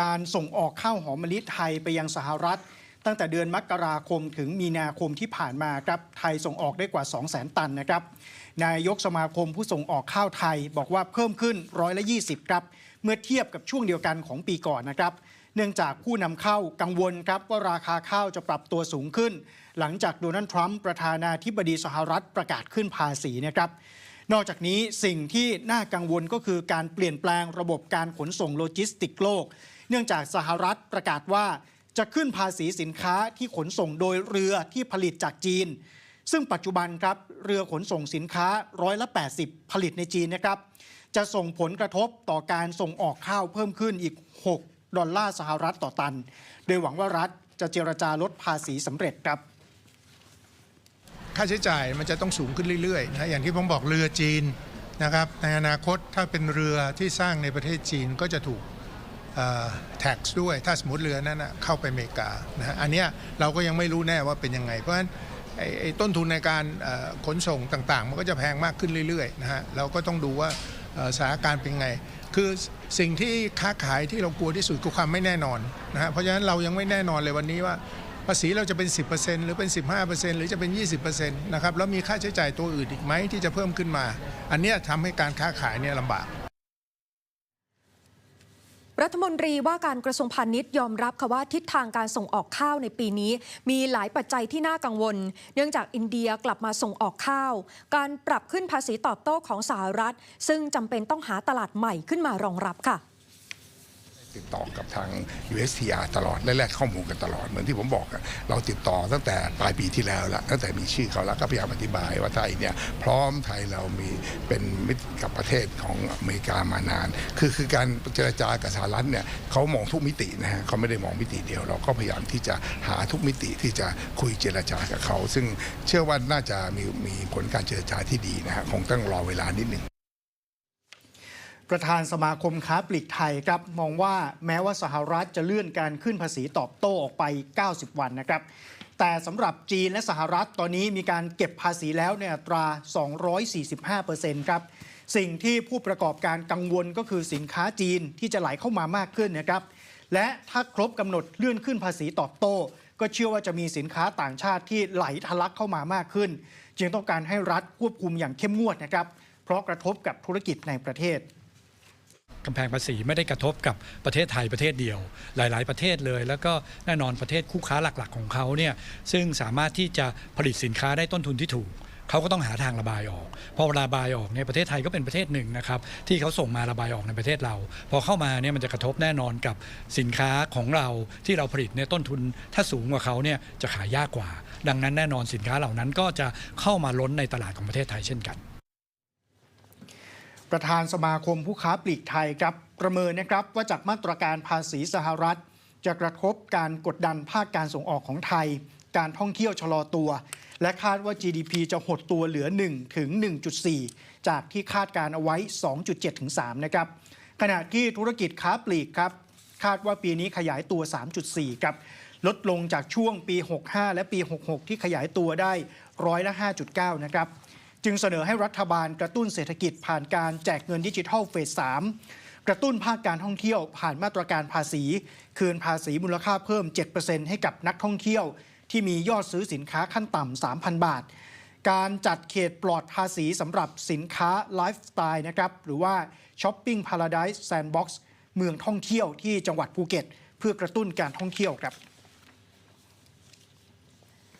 การส่งออกข้าวหอมมะลิไทยไปยังสหรัฐ ตั้งแต่เดือนมกราคมถึงมีนาคมที่ผ่านมาครับไทยส่งออกได้กว่า 2 0 0 0 0 0 ตันนะครับนายกสมาคมผู้ส่งออกข้าวไทยบอกว่าเพิ่มขึ้นร้อยละ20ครับเมื่อเทียบกับช่วงเดียวกันของปีก่อนนะครับเนื่องจากผู้นำเข้ากังวลครับว่าราคาข้าวจะปรับตัวสูงขึ้น หลังจากโดนัลด์ทรัมป์ประธานาธิบดีสหรัฐประกาศขึ้นภาษีนะครับ นอกจากนี้สิ่งที่น่ากังวลก็คือการเปลี่ยนแปลงระบบการขนส่งโลจิสติกโลก เนื่องจากสหรัฐประกาศว่าจะขึ้นภาษีสินค้าที่ขนส่งโดยเรือที่ผลิตจากจีน ซึ่งปัจจุบันครับเรือขนส่งสินค้าร้อยละ 80 ผลิตในจีนนะครับจะส่งผลกระทบต่อการส่งออกข้าวเพิ่มขึ้นอีก 6 ดอลลาร์สหรัฐต่อตัน โดยหวังว่ารัฐจะเจรจาลดภาษีสำเร็จครับ ค่าใช้จ่ายมันจะต้องสูงขึ้นเรื่อยๆนะอย่างที่ผมบอกเรือจีนนะครับในอนาคตถ้าเป็นเรือที่สร้างในประเทศจีนก็จะถูกเอ่อ tax ด้วยถ้าสมมติเรือนั้นเข้าไปอเมริกานะฮะอันเนี้ยเราก็ยังไม่รู้แน่ว่าเป็นยังไง เพราะฉะนั้นไอ้ไอ้ต้นทุนในการขนส่งต่างๆ มันก็จะแพงมากขึ้นเรื่อยๆนะฮะเราก็ต้องดูว่าสถานการณ์เป็นไง คือสิ่งที่ค้าขายที่เรากลัวที่สุดคือความไม่แน่นอนนะฮะเพราะฉะนั้นเรายังไม่แน่นอนเลยวันนี้ว่า ภาษีเราจะเป็น 10%หรือเป็น 15%หรือจะเป็น 20%นะครับแล้วมีค่าใช้จ่ายตัวอื่นอีกไหมที่จะเพิ่มขึ้นมา อันนี้ทำให้การค้าขายเนี่ยลำบากรัฐมนตรีว่าการกระทรวงพาณิชย์ยอมรับค่ะว่าทิศทางการส่งออกข้าวในปีนี้ มีหลายปัจจัยที่น่ากังวล เนื่องจากอินเดียกลับมาส่งออกข้าว การปรับขึ้นภาษีตอบโต้ของสหรัฐ ซึ่งจำเป็นต้องหาตลาดใหม่ขึ้นมารองรับค่ะ ติดต่อกับทาง USTR ตลอดและแลกข้อมูลกันตลอดเหมือนที่ผมบอกอะเราติดต่อตั้งแต่ปลายปีที่แล้วละตั้งแต่มีชื่อเขาแล้วก็พยายามอธิบายว่าไทยเนี่ยพร้อมไทยเรามีเป็นมิตรกับประเทศของอเมริกามานาน คือคือการเจรจากับสหรัฐเนี่ยเขามองทุกมิตินะฮะเขาไม่ได้มองมิติเดียว เราก็พยายามที่จะหาทุกมิติที่จะคุยเจรจากับเขา ซึ่งเชื่อว่าน่าจะมีมีผลการเจรจาที่ดีนะฮะคงต้องรอเวลานิดหนึ่ง ประธานสมาคมค้าปลีกไทยครับมองว่าแม้ว่าสหรัฐจะเลื่อนการขึ้นภาษีตอบโต้ออกไป 90 วันนะครับ แต่สำหรับจีนและสหรัฐตอนนี้มีการเก็บภาษีแล้วในอัตรา 245%ครับ สิ่งที่ผู้ประกอบการกังวลก็คือสินค้าจีนที่จะไหลเข้ามามากขึ้นนะครับ และถ้าครบกำหนดเลื่อนขึ้นภาษีตอบโต้ ก็เชื่อว่าจะมีสินค้าต่างชาติที่ไหลทะลักเข้ามามากขึ้น จึงต้องการให้รัฐควบคุมอย่างเข้มงวดนะครับ เพราะกระทบกับธุรกิจในประเทศ กำแพงภาษีไม่ได้กระทบกับประเทศไทยประเทศเดียว หลาย ๆ ประเทศเลย แล้วก็แน่นอนประเทศคู่ค้าหลักๆ ของเขาเนี่ยซึ่งสามารถที่จะผลิตสินค้าได้ต้นทุนที่ถูกเขาก็ต้องหาทางระบายออกพอระบายออกเนี่ยประเทศไทยก็เป็นประเทศหนึ่งนะครับที่เขาส่งมาระบายออกในประเทศเรา พอเข้ามาเนี่ยมันจะกระทบแน่นอนกับสินค้าของเราที่เราผลิตเนี่ยต้นทุนถ้าสูงกว่าเขาเนี่ยจะขายยากกว่า ดังนั้นแน่นอนสินค้าเหล่านั้นก็จะเข้ามาล้นในตลาดของประเทศไทยเช่นกัน ประธานสมาคมผู้ค้าปลีกไทยครับประเมินนะครับว่าจากมาตรการภาษีสหรัฐ จะกระทบการกดดันภาคการส่งออกของไทย การท่องเที่ยวชะลอตัว และคาดว่า GDP จะหดตัวเหลือ 1 ถึง 1.4 จากที่คาดการเอาไว้ 2.7 ถึง 3 นะครับ ขณะที่ธุรกิจค้าปลีกครับ คาดว่าปีนี้ขยายตัว 3.4 ครับ ลดลงจากช่วงปี 65 และปี 66 ที่ขยายตัวได้ร้อยละ 5.9 นะครับ จึงเสนอให้รัฐบาลกระตุ้นเศรษฐกิจผ่านการแจกเงินดิจิทัลเฟส 3 กระตุ้นภาคการท่องเที่ยวผ่านมาตรการภาษี คืนภาษีมูลค่าเพิ่ม 7%ให้กับนักท่องเที่ยว ที่มียอดซื้อสินค้าขั้นต่ำ 3,000 บาท การจัดเขตปลอดภาษีสำหรับสินค้าไลฟ์สไตล์นะครับ หรือว่า Shopping Paradise Sandbox เมืองท่องเที่ยวที่จังหวัดภูเก็ต เพื่อกระตุ้นการท่องเที่ยวครับ